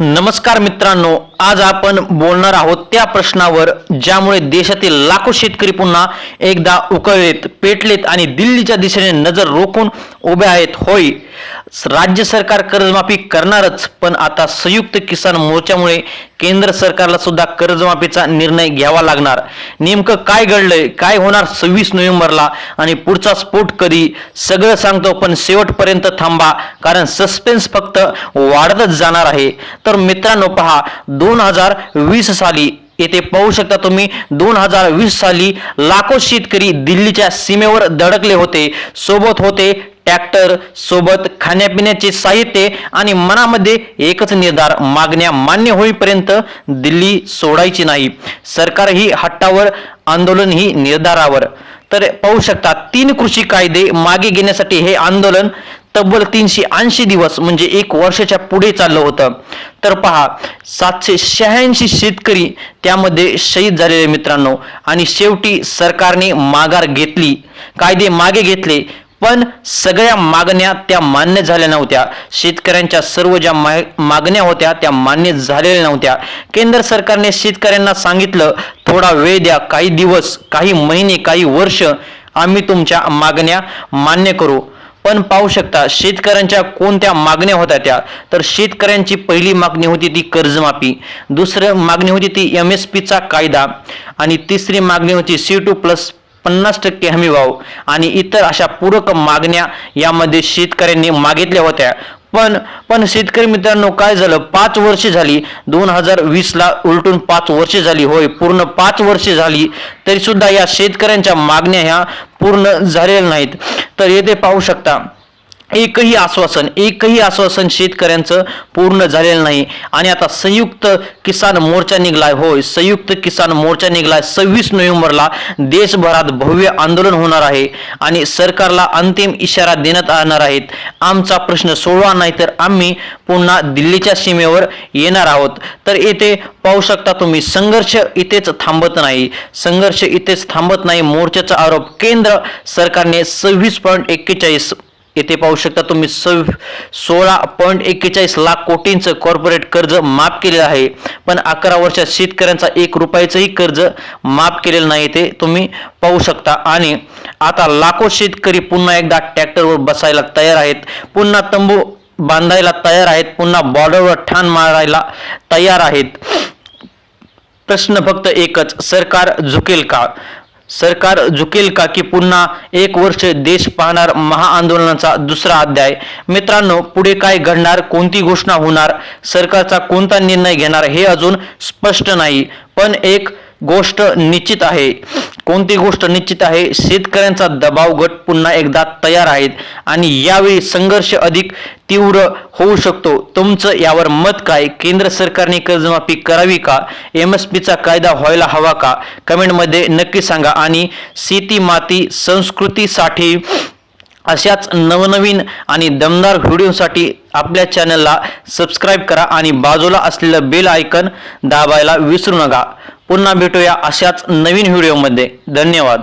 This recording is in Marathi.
नमस्कार मित्रांनो आज आपण बोलणार आहोत त्या प्रश्नावर ज्यामुळे देशातील लाखो शेतकरी पुन्हा एकदा उकळलेत पेटलेत आणि दिल्लीच्या दिशेने नजर रोखून उभे आहेत. होय राज्य सरकार कर्जमाफी करणारच पण आता संयुक्त किसान मोर्चामुळे केंद्र सरकारला सुद्धा कर्जमाफीचा निर्णय घ्यावा लागणार. नेमकं काय घडलंय काय होणार सव्वीस नोव्हेंबरला? आणि पुढचा स्फोट कधी? सगळं सांगतो पण शेवटपर्यंत थांबा कारण सस्पेन्स फक्त वाढतच जाणार आहे. तर मित्रांनो पहा दोन हजार वीस साली. येथे पाहू शकता तुम्ही दोन हजार वीस साली लाखो शेतकरी दिल्लीच्या सीमेवर धडकले होते. सोबत होते ट्रॅक्टर सोबत खाण्यापिण्याचे साहित्य आणि मनामध्ये एकच निर्धार मागण्या मान्य होईपर्यंत दिल्ली सोडायची नाही. सरकार ही हट्टावर आंदोलन ही निर्धारावर. तर पाहू शकता तीन कृषी कायदे मागे घेण्यासाठी हे आंदोलन तब्बल तीनशे ऐंशी दिवस म्हणजे एक वर्षाच्या पुढे चाललं होतं. तर पहा सातशे शहाऐंशी शेतकरी त्यामध्ये शहीद झालेले मित्रांनो आणि शेवटी सरकारने माघार घेतली कायदे मागे घेतले पण सगळ्या मागण्या त्या मान्य झाल्या नव्हत्या. शेतकऱ्यांच्या सर्व ज्या मा- मागण्या होत्या त्या मान्य झालेल्या नव्हत्या. केंद्र सरकारने शेतकऱ्यांना सांगितलं थोडा वेळ द्या काही दिवस काही महिने काही वर्ष आम्ही तुमच्या मागण्या मान्य करू. पण पाहू शकता शेतकऱ्यांच्या कोणत्या मागण्या होत्या त्या? तर शेतकऱ्यांची पहिली मागणी होती ती कर्जमाफी. दुसरं मागणी होती ती एम एस पीचा कायदा. आणि तिसरी मागणी होती सी टू प्लस पन्नास टक्के हमी भाव. आणि इतर अशा पूरक मागण्या यामध्ये शेतकऱ्यांनी मागितल्या होत्या. पण पण शेतकरी मित्रांनो काय झालं? पाच वर्षे झाली. दोन हजार वीसला उलटून पाच वर्षे झाली. होय पूर्ण पाच वर्षे झाली. तरी सुद्धा या शेतकऱ्यांच्या मागण्या ह्या पूर्ण झालेल्या नाहीत. तर येथे पाहू शकता एकही आश्वासन एकही आश्वासन शेतकऱ्यांचं पूर्ण झालेलं नाही. आणि आता संयुक्त किसान मोर्चा निघलाय होय संयुक्त किसान मोर्चा निघलाय. सव्वीस नोव्हेंबरला देशभरात भव्य आंदोलन होणार आहे आणि सरकारला अंतिम इशारा देण्यात येणार आहेत. आमचा प्रश्न सोडवा नाही तर आम्ही पुन्हा दिल्लीच्या सीमेवर येणार आहोत. तर येथे पाहू शकता तुम्ही संघर्ष इथेच थांबत नाही. संघर्ष इथेच थांबत नाही. मोर्चाचा आरोप केंद्र सरकारने सव्वीस पॉईंट एक्केचाळीस येथे पाहू शकता तुम्ही सव सोळा पॉईंट एक्केचाळीस लाख कोटींचं कॉर्पोरेट कर्ज माफ केलेलं आहे. पण अकरा वर्षात शेतकऱ्यांचा एक रुपयाचंही कर्ज माफ केलेलं नाही ते तुम्ही पाहू शकता. आणि आता लाखो शेतकरी पुन्हा एकदा ट्रॅक्टरवर बसायला तयार आहेत. पुन्हा तंबू बांधायला तयार आहेत. पुन्हा बॉर्डरवर ठाण मारायला तयार आहेत. प्रश्न फक्त एकच सरकार झुकेल का? सरकार झुकेल का की पुन्हा एक वर्ष देश पाहणार महाआंदोलनाचा दुसरा अध्याय? मित्रांनो पुढे काय घडणार? कोणती घोषणा होणार? सरकारचा कोणता निर्णय घेणार? हे अजून स्पष्ट नाही. पण एक गोष्ट निश्चित आहे. कोणती गोष्ट निश्चित आहे? शेतकऱ्यांचा दबाव गट पुन्हा एकदा तयार आहेत आणि यावेळी संघर्ष अधिक तीव्र होऊ शकतो. तुमचं यावर मत काय? केंद्र सरकारने कर्जमाफी करावी का? एम एस पीचा कायदा व्हायला हवा का? कमेंटमध्ये नक्की सांगा. आणि शेती माती संस्कृतीसाठी अशाच नवनवीन आणि दमदार व्हिडिओसाठी आपल्या चॅनलला सबस्क्राईब करा आणि बाजूला असलेलं बेल आयकन दाबायला विसरू नका. पुन्हा भेटूया अशाच नवीन व्हिडिओमध्ये. धन्यवाद.